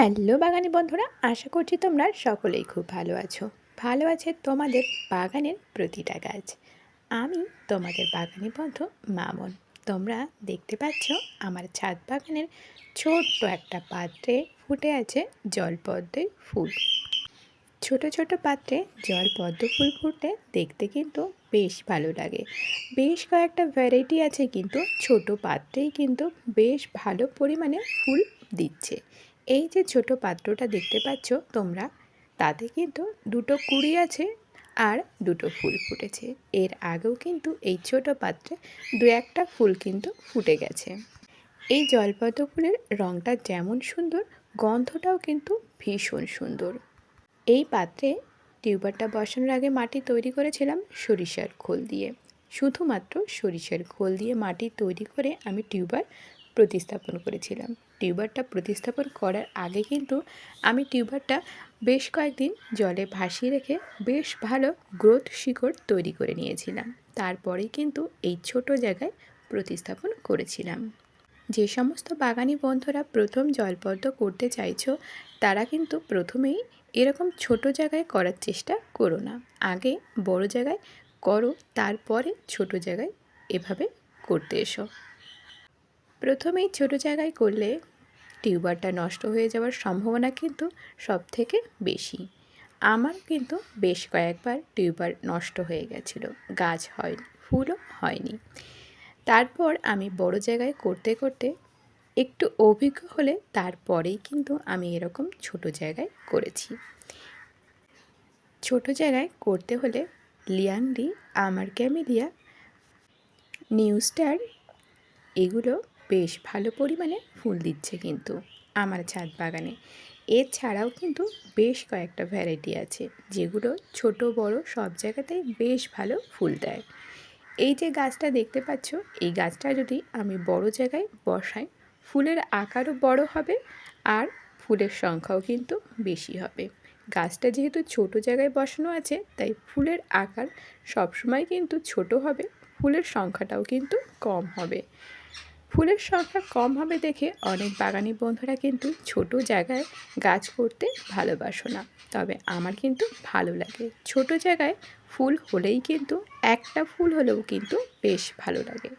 Hello বাগানি বন্ধুরা, আশা করছি তোমরা সকলেই খুব ভালো আছো। ভালো আছে তোমাদের বাগানের প্রতিটা গাছ। আমি তোমাদের বাগানি বন্ধু মামন। তোমরা দেখতে পাচ্ছ আমার ছাদ বাগানের ছোট্ট একটা পাত্রে ফুটে আছে জলপদ্মের ফুল। ছোট ছোট পাত্রে জল পদ্ম ফুল ফুটে দেখতে কিন্তু বেশ ভালো লাগে। বেশ কয়েকটা ভ্যারাইটি আছে কিন্তু ছোট পাত্রেই কিন্তু বেশ ভালো পরিমাণে ফুল দিচ্ছে। এই যে ছোট পাত্রটা দেখতে পাচ্ছ তোমরা, তাতে কিন্তু দুটো কুড়ি আছে আর দুটো ফুল ফুটেছে। এর আগেও কিন্তু এই ছোট পাত্রে দু একটা ফুল কিন্তু ফুটে গেছে। এই জলপদ্ম ফুলের রঙটা যেমন সুন্দর, গন্ধটাও কিন্তু ভীষণ সুন্দর। এই পাত্রে টিউবারটা বসানোর আগে মাটি তৈরি করেছিলাম সরিষার খোল দিয়ে। শুধুমাত্র সরিষার খোল দিয়ে মাটি তৈরি করে আমি টিউবার প্রতিস্থাপন করেছিলাম। টিউবারটা প্রতিস্থাপন করার আগে কিন্তু আমি টিউবারটা বেশ কয়েকদিন জলে ভাসিয়ে রেখে বেশ ভালো গ্রোথ শিকড় তৈরি করে নিয়েছিলাম। তারপরেই কিন্তু এই ছোট জায়গায় প্রতিস্থাপন করেছিলাম। যে সমস্ত বাগানি বন্ধুরা প্রথম জলপদ্ম করতে চাইছো, তারা কিন্তু প্রথমেই এরকম ছোট জায়গায় করার চেষ্টা করো না। আগে বড় জায়গায় করো, তারপরে ছোট জায়গায় এভাবে করতে এসো। প্রথমেই ছোট জায়গায় করলে টিউবারটা নষ্ট হয়ে যাওয়ার সম্ভাবনা কিন্তু সব থেকে বেশি। আমার কিন্তু বেশ কয়েকবার টিউবার নষ্ট হয়ে গেছিল, গাছ হয়নি ফুলও হয়নি। তারপর আমি বড় জায়গায় করতে করতে একটু অভিজ্ঞ হলে তারপরেই কিন্তু আমি এরকম ছোট জায়গায় করেছি। ছোট জায়গায় করতে হলে লিয়াংরি আমার ক্যামেলিয়া নিউ স্টার এগুলো বেশ ভালো পরিমাণে ফুল দিচ্ছে কিন্তু আমার ছাদ বাগানে। এছাড়াও কিন্তু বেশ কয়েকটা ভ্যারাইটি আছে, যেগুলো ছোট, বড় সব জায়গাতেই বেশ ভালো ফুল দেয়। এই যে গাছটা দেখতে পাচ্ছ, এই গাছটা যদি আমি বড় জায়গায় বসাই, ফুলের আকারও বড় হবে আর ফুলের সংখ্যাও কিন্তু বেশি হবে। গাছটা যেহেতু ছোট জায়গায় বসানো আছে, তাই ফুলের আকার সবসময় কিন্তু ছোট হবে, ফুলের সংখ্যাটাও কিন্তু কম হবে। ফুলের সংখ্যা কম হবে দেখে অনেক বাগানি বন্ধুরা কিন্তু ছোট জায়গায় গাছ করতে ভালোবাসো না। তবে আমার কিন্তু ভালো লাগে। ছোট জায়গায় ফুল হলেই কিন্তু একটা ফুল হলেও কিন্তু বেশ ভালো লাগে।